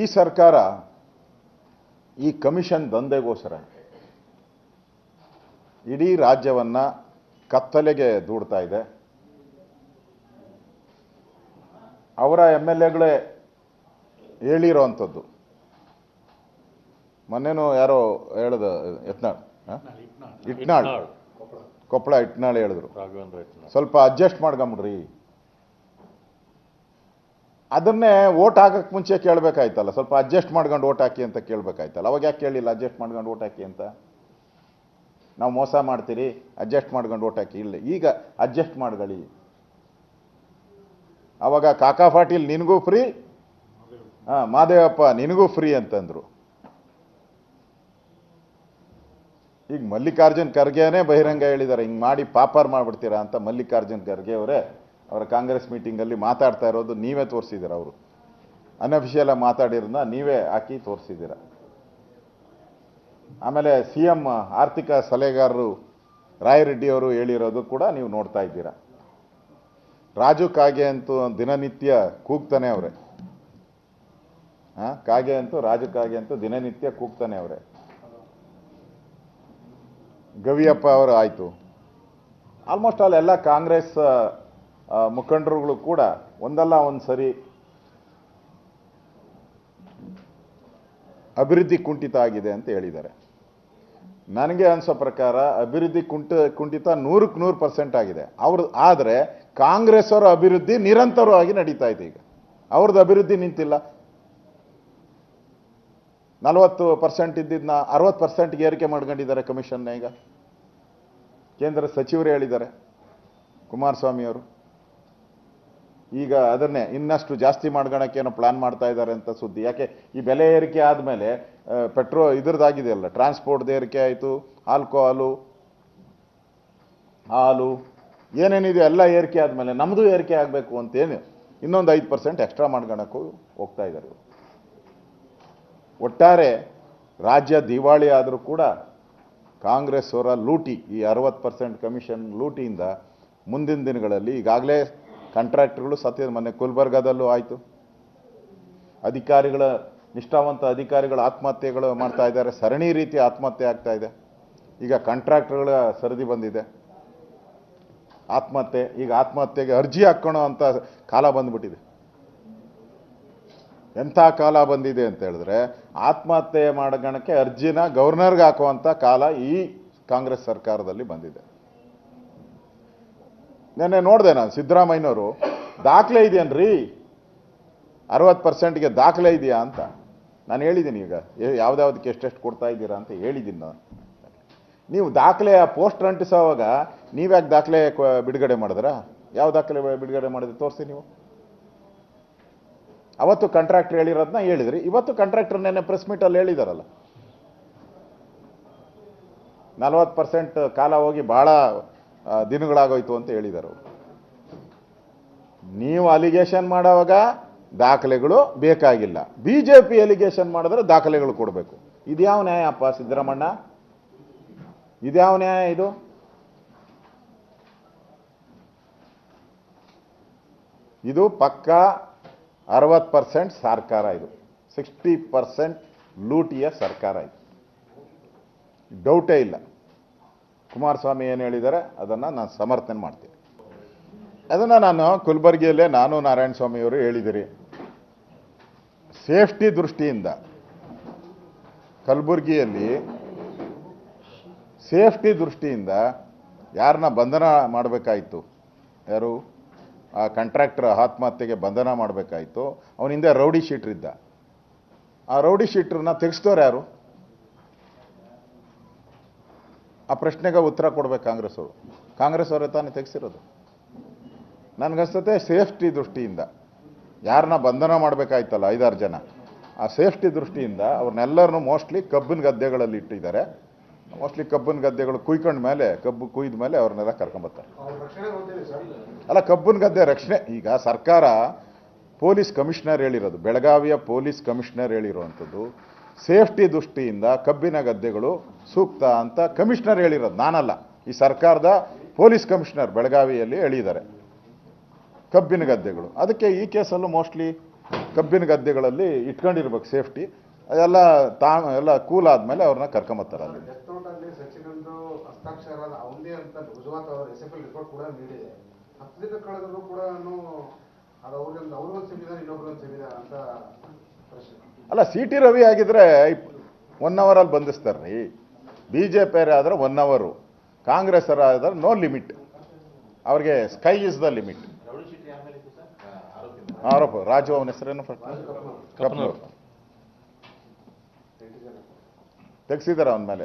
ಈ ಸರ್ಕಾರ ಈ ಕಮಿಷನ್ ದಂಧೆಗೋಸ್ಕರ ಇಡೀ ರಾಜ್ಯವನ್ನ ಕತ್ತಲೆಗೆ ದೂಡ್ತಾ ಇದೆ. ಅವರ ಎಂ ಎಲ್ ಎಗಳೇ ಹೇಳಿರೋವಂಥದ್ದು ಮೊನ್ನೆನೂ ಯಾರೋ ಹೇಳ್ದ ಯತ್ನಾಳ್? ಇಟ್ನಾಳ್. ಕೊಪ್ಪಳ. ಇಟ್ನಾಳ್ ಹೇಳಿದ್ರು. ಸ್ವಲ್ಪ ಅಡ್ಜಸ್ಟ್ ಮಾಡ್ಕೊಂಬಿಡ್ರಿ. ಅದನ್ನೇ ಓಟ್ ಹಾಕಕ್ಕೆ ಮುಂಚೆ ಕೇಳಬೇಕಾಯ್ತಲ್ಲ. ಸ್ವಲ್ಪ ಅಡ್ಜಸ್ಟ್ ಮಾಡ್ಕೊಂಡು ಓಟ್ ಹಾಕಿ ಅಂತ ಕೇಳಬೇಕಾಯ್ತಲ್ಲ. ಅವಾಗ ಯಾಕೆ ಕೇಳಿಲ್ಲ? ಅಡ್ಜಸ್ಟ್ ಮಾಡ್ಕೊಂಡು ಓಟ್ ಹಾಕಿ ಅಂತ. ನಾವು ಮೋಸ ಮಾಡ್ತೀರಿ ಅಡ್ಜಸ್ಟ್ ಮಾಡ್ಕೊಂಡು ಓಟ್ ಹಾಕಿ. ಇಲ್ಲ, ಈಗ ಅಡ್ಜಸ್ಟ್ ಮಾಡ್ಕೊಳ್ಳಿ. ಅವಾಗ ಕಾಕಾ ಪಾಟೀಲ್, ನಿನಗೂ ಫ್ರೀ ಹಾಂ, ಮಾದೇವಪ್ಪ, ನಿನಗೂ ಫ್ರೀ ಅಂತಂದ್ರು. ಈಗ ಮಲ್ಲಿಕಾರ್ಜುನ್ ಖರ್ಗೆನೇ ಬಹಿರಂಗ ಹೇಳಿದ್ದಾರೆ ಹಿಂಗೆ ಮಾಡಿ ಪಾಪರ್ ಮಾಡ್ಬಿಡ್ತೀರಾ ಅಂತ ಮಲ್ಲಿಕಾರ್ಜುನ್ ಖರ್ಗೆ ಅವರೇ. ಅವರ ಕಾಂಗ್ರೆಸ್ ಮೀಟಿಂಗಲ್ಲಿ ಮಾತಾಡ್ತಾ ಇರೋದು ನೀವೇ ತೋರಿಸಿದ್ದೀರ ಅವರು. ಅನ್ಅಫಿಷಿಯಲ್ ಆಗಿ ಮಾತಾಡಿರೋದನ್ನ ನೀವೇ ಹಾಕಿ ತೋರಿಸಿದ್ದೀರ. ಆಮೇಲೆ ಸಿ ಎಂ ಆರ್ಥಿಕ ಸಲಹೆಗಾರರು ರಾಯರೆಡ್ಡಿ ಅವರು ಹೇಳಿರೋದು ಕೂಡ ನೀವು ನೋಡ್ತಾ ಇದ್ದೀರಾ. ರಾಜು ಕಾಗೆ ಅಂತೂ ದಿನನಿತ್ಯ ಕೂಗ್ತಾನೆ ಅವರೇ. ಹಾ ಕಾಗೆ ಅಂತೂ, ರಾಜು ಕಾಗೆ ಅಂತೂ ದಿನನಿತ್ಯ ಕೂಗ್ತಾನೆ ಅವರೇ. ಗವಿಯಪ್ಪ ಅವರು ಆಯಿತು. ಆಲ್ಮೋಸ್ಟ್ ಆಲ್ ಎಲ್ಲ ಕಾಂಗ್ರೆಸ್ ಮುಖಂಡರುಗಳು ಕೂಡ ಒಂದಲ್ಲ ಒಂದು ಸರಿ ಅಭಿವೃದ್ಧಿ ಕುಂಠಿತ ಆಗಿದೆ ಅಂತ ಹೇಳಿದ್ದಾರೆ. ನನಗೆ ಅನಿಸೋ ಪ್ರಕಾರ ಅಭಿವೃದ್ಧಿ ಕುಂಠ, ಕುಂಠಿತ ನೂರಕ್ಕೆ ನೂರು ಪರ್ಸೆಂಟ್ ಆಗಿದೆ. ಅವ್ರ, ಆದರೆ ಕಾಂಗ್ರೆಸ್ ಅವರ ಅಭಿವೃದ್ಧಿ ನಿರಂತರವಾಗಿ ನಡೀತಾ ಇದೆ ಈಗ. ಅವ್ರದ್ದು ಅಭಿವೃದ್ಧಿ ನಿಂತಿಲ್ಲ. ನಲವತ್ತು ಪರ್ಸೆಂಟ್ ಇದ್ದಿದ್ದನ್ನ ಅರವತ್ತು ಪರ್ಸೆಂಟ್ಗೆ ಏರಿಕೆ ಮಾಡ್ಕೊಂಡಿದ್ದಾರೆ ಕಮಿಷನ್ನ ಈಗ. ಕೇಂದ್ರ ಸಚಿವರು ಹೇಳಿದ್ದಾರೆ. ಕುಮಾರಸ್ವಾಮಿ ಅವರು. ಈಗ ಅದನ್ನೇ ಇನ್ನಷ್ಟು ಜಾಸ್ತಿ ಮಾಡ್ಕೊಳಕ್ಕೆ ಏನೋ ಪ್ಲಾನ್ ಮಾಡ್ತಾ ಇದ್ದಾರೆ ಅಂತ ಸುದ್ದಿ ಯಾಕೆ, ಈ ಬೆಲೆ ಏರಿಕೆ ಆದಮೇಲೆ ಪೆಟ್ರೋಲ್ ಇದ್ರದ್ದಾಗಿದೆ ಅಲ್ಲ ಟ್ರಾನ್ಸ್ಪೋರ್ಟ್ದು ಏರಿಕೆ ಆಯಿತು ಆಲ್ಕೋಹಾಲು ಹಾಲು, ಏನೇನಿದೆ ಎಲ್ಲ ಏರಿಕೆ ಆದಮೇಲೆ ನಮ್ಮದು ಏರಿಕೆ ಆಗಬೇಕು ಅಂತೇನು ಇನ್ನೊಂದು ಐದು ಪರ್ಸೆಂಟ್ ಎಕ್ಸ್ಟ್ರಾ ಮಾಡ್ಕೊಳಕ್ಕೂ ಹೋಗ್ತಾ ಇದ್ದಾರೆ. ಒಟ್ಟಾರೆ ರಾಜ್ಯ ದಿವಾಳಿ ಆದರೂ ಕೂಡ ಕಾಂಗ್ರೆಸ್ ಅವರ ಲೂಟಿ, ಈ ಅರವತ್ತು ಪರ್ಸೆಂಟ್ ಕಮಿಷನ್ ಲೂಟಿಯಿಂದ ಮುಂದಿನ ದಿನಗಳಲ್ಲಿ ಈಗಾಗಲೇ ಕಾಂಟ್ರಾಕ್ಟ್ಗಳು ಸತ್ಯ ಮೊನ್ನೆ ಗುಲ್ಬರ್ಗಾದಲ್ಲೂ ಆಯಿತು. ಅಧಿಕಾರಿಗಳ, ನಿಷ್ಠಾವಂತ ಅಧಿಕಾರಿಗಳು ಆತ್ಮಹತ್ಯೆಗಳು ಮಾಡ್ತಾ ಇದ್ದಾರೆ. ಸರಣಿ ರೀತಿ ಆತ್ಮಹತ್ಯೆ ಆಗ್ತಾ ಇದೆ. ಈಗ ಕಾಂಟ್ರಾಕ್ಟರ್ಗಳ ಸರದಿ ಬಂದಿದೆ. ಆತ್ಮಹತ್ಯೆ, ಈಗ ಆತ್ಮಹತ್ಯೆಗೆ ಅರ್ಜಿ ಹಾಕೋಣ ಅಂತ ಕಾಲ ಬಂದ್ಬಿಟ್ಟಿದೆ. ಎಂಥ ಕಾಲ ಬಂದಿದೆ ಅಂತ ಹೇಳಿದ್ರೆ, ಆತ್ಮಹತ್ಯೆ ಮಾಡಗಣಕ್ಕೆ ಅರ್ಜಿನ ಗವರ್ನರ್ಗೆ ಹಾಕುವಂಥ ಕಾಲ ಈ ಕಾಂಗ್ರೆಸ್ ಸರ್ಕಾರದಲ್ಲಿ ಬಂದಿದೆ. ನೆನ್ನೆ ನೋಡಿದೆ ನಾನು ಸಿದ್ದರಾಮಯ್ಯನವರು, ದಾಖಲೆ ಇದೆಯನ್ರಿ ಅರವತ್ತು ಪರ್ಸೆಂಟ್ಗೆ ದಾಖಲೆ ಇದೆಯಾ? ಅಂತ. ನಾನು ಹೇಳಿದ್ದೀನಿ ಈಗ ಯಾವ್ದ್ಯಾವ್ದಕ್ಕೆ ಎಷ್ಟೆಷ್ಟು ಕೊಡ್ತಾ ಇದ್ದೀರಾ? ಅಂತ ಹೇಳಿದ್ದೀನಿ ನಾನು. ನೀವು ದಾಖಲೆ, ಪೋಸ್ಟರ್ ಅಂಟಿಸೋವಾಗ ನೀವ್ಯಾಕೆ ದಾಖಲೆ ಬಿಡುಗಡೆ ಮಾಡಿದ್ರಾ? ಯಾವ ದಾಖಲೆ ಬಿಡುಗಡೆ ಮಾಡಿದ್ರೆ ತೋರಿಸಿ ನೀವು. ಅವತ್ತು ಕಾಂಟ್ರಾಕ್ಟರ್ ಹೇಳಿರೋದನ್ನ ಹೇಳಿದ್ರಿ. ಇವತ್ತು ಕಾಂಟ್ರಾಕ್ಟರ್ ನೆನ್ನೆ ಪ್ರೆಸ್ ಮೀಟಲ್ಲಿ ಹೇಳಿದಾರಲ್ಲ. ನಲವತ್ತು ಪರ್ಸೆಂಟ್ ಕಾಲ ಹೋಗಿ ಭಾಳ ದಿನಗಳಾಗೋಯ್ತು ಅಂತ ಹೇಳಿದರು. ನೀವು ಅಲಿಗೇಷನ್ ಮಾಡುವಾಗ ದಾಖಲೆಗಳು ಬೇಕಾಗಿಲ್ಲ. ಬಿ ಜೆ ಪಿ ಅಲಿಗೇಷನ್ ಮಾಡಿದ್ರೆ ದಾಖಲೆಗಳು ಕೊಡಬೇಕು. ಇದ್ಯಾವ ನ್ಯಾಯ ಅಪ್ಪ ಸಿದ್ದರಾಮಣ್ಣ? ಇದ್ಯಾವ ನ್ಯಾಯ ಇದು? ಇದು ಪಕ್ಕ ಅರವತ್ತು ಪರ್ಸೆಂಟ್ ಸರ್ಕಾರ ಇದು. ಸಿಕ್ಸ್ಟಿ ಪರ್ಸೆಂಟ್ ಲೂಟಿಯ ಸರ್ಕಾರ ಇದು. ಡೌಟೇ ಇಲ್ಲ. ಕುಮಾರಸ್ವಾಮಿ ಏನು ಹೇಳಿದ್ದಾರೆ ಅದನ್ನು ನಾನು ಸಮರ್ಥನೆ ಮಾಡ್ತೀನಿ. ಅದನ್ನು ನಾನು ಕುಲ್ಬರ್ಗಿಯಲ್ಲೇ ನಾನು ನಾರಾಯಣ ಸ್ವಾಮಿಯವರು ಹೇಳಿದಿರಿ. ಸೇಫ್ಟಿ ದೃಷ್ಟಿಯಿಂದ ಕಲಬುರಗಿಯಲ್ಲಿ ಸೇಫ್ಟಿ ದೃಷ್ಟಿಯಿಂದ ಯಾರನ್ನ ಬಂಧನ ಮಾಡಬೇಕಾಯಿತು? ಯಾರು? ಆ ಕಾಂಟ್ರಾಕ್ಟರ್ ಆತ್ಮಹತ್ಯೆಗೆ ಬಂಧನ ಮಾಡಬೇಕಾಯಿತು? ಅವನಿಂದ ರೌಡಿ ಶೀಟ್ರಿದ್ದ. ಆ ರೌಡಿ ಶೀಟ್ರನ್ನ ತೆಗೆಸ್ತವ್ರು ಯಾರು? ಆ ಪ್ರಶ್ನೆಗೆ ಉತ್ತರ ಕೊಡ್ಬೇಕು ಕಾಂಗ್ರೆಸ್ ಅವರು ಕಾಂಗ್ರೆಸ್ ಅವರೇ ತಾನೇ ತೆಗೆಸಿರೋದು. ನನಗನ್ಸುತ್ತೆ ಸೇಫ್ಟಿ ದೃಷ್ಟಿಯಿಂದ. ಯಾರನ್ನ ಬಂಧನ ಮಾಡಬೇಕಾಯ್ತಲ್ಲ ಐದಾರು ಜನ, ಆ ಸೇಫ್ಟಿ ದೃಷ್ಟಿಯಿಂದ ಅವ್ರನ್ನೆಲ್ಲರನ್ನು ಮೋಸ್ಟ್ಲಿ ಕಬ್ಬಿನ ಗದ್ದೆಗಳಲ್ಲಿ ಇಟ್ಟಿದ್ದಾರೆ. ಮೋಸ್ಟ್ಲಿ ಕಬ್ಬಿನ ಗದ್ದೆಗಳು ಕುಯ್ಕೊಂಡ ಮೇಲೆ, ಕಬ್ಬು ಕುಯ್ದ ಮೇಲೆ ಅವ್ರನ್ನೆಲ್ಲ ಕರ್ಕೊಂಬರ್ತಾರೆ ಅಲ್ಲ, ಕಬ್ಬಿನ ಗದ್ದೆ ರಕ್ಷಣೆ. ಈಗ ಸರ್ಕಾರ ಪೊಲೀಸ್ ಕಮಿಷನರ್ ಹೇಳಿರೋದು, ಬೆಳಗಾವಿಯ ಪೊಲೀಸ್ ಕಮಿಷನರ್ ಹೇಳಿರುವಂಥದ್ದು ಸೇಫ್ಟಿ ದೃಷ್ಟಿಯಿಂದ ಕಬ್ಬಿನ ಗದ್ದೆಗಳು ಸೂಕ್ತ ಅಂತ ಕಮಿಷನರ್ ಹೇಳಿರೋದು. ನಾನಲ್ಲ. ಈ ಸರ್ಕಾರದ ಪೊಲೀಸ್ ಕಮಿಷನರ್ ಬೆಳಗಾವಿಯಲ್ಲಿ ಹೇಳಿದ್ದಾರೆ ಕಬ್ಬಿನ ಗದ್ದೆಗಳು. ಅದಕ್ಕೆ ಈ ಕೇಸಲ್ಲೂ ಮೋಸ್ಟ್ಲಿ ಕಬ್ಬಿನ ಗದ್ದೆಗಳಲ್ಲಿ ಇಟ್ಕೊಂಡಿರ್ಬೇಕು ಸೇಫ್ಟಿ. ಅದೆಲ್ಲ ತಾ, ಎಲ್ಲ ಕೂಲ್ ಆದಮೇಲೆ ಅವ್ರನ್ನ ಕರ್ಕೊಂಬತ್ತಾರೆ ಅಲ್ಲಿ. ಕೂಡ ಅಲ್ಲ ಸಿ ಟಿ ರವಿ ಆಗಿದ್ರೆ ಒನ್ ಅವರಲ್ಲಿ ಬಂಧಿಸ್ತಾರೆ ರೀ ಬಿ ಜೆ ಪಿ ಆದರೆ ಒನ್ ಅವರು ಕಾಂಗ್ರೆಸ್ ಆದರೆ ನೋ ಲಿಮಿಟ್ ಅವ್ರಿಗೆ ಸ್ಕೈ ಇಸ್ ದ ಲಿಮಿಟ್ ಆರೋಪ ರಾಜು ಅವನ ಹೆಸರೇನು ಕಪ್ನೂರ್. ತೆಗ್ಸಿದಾರೆ ಅವನ ಮೇಲೆ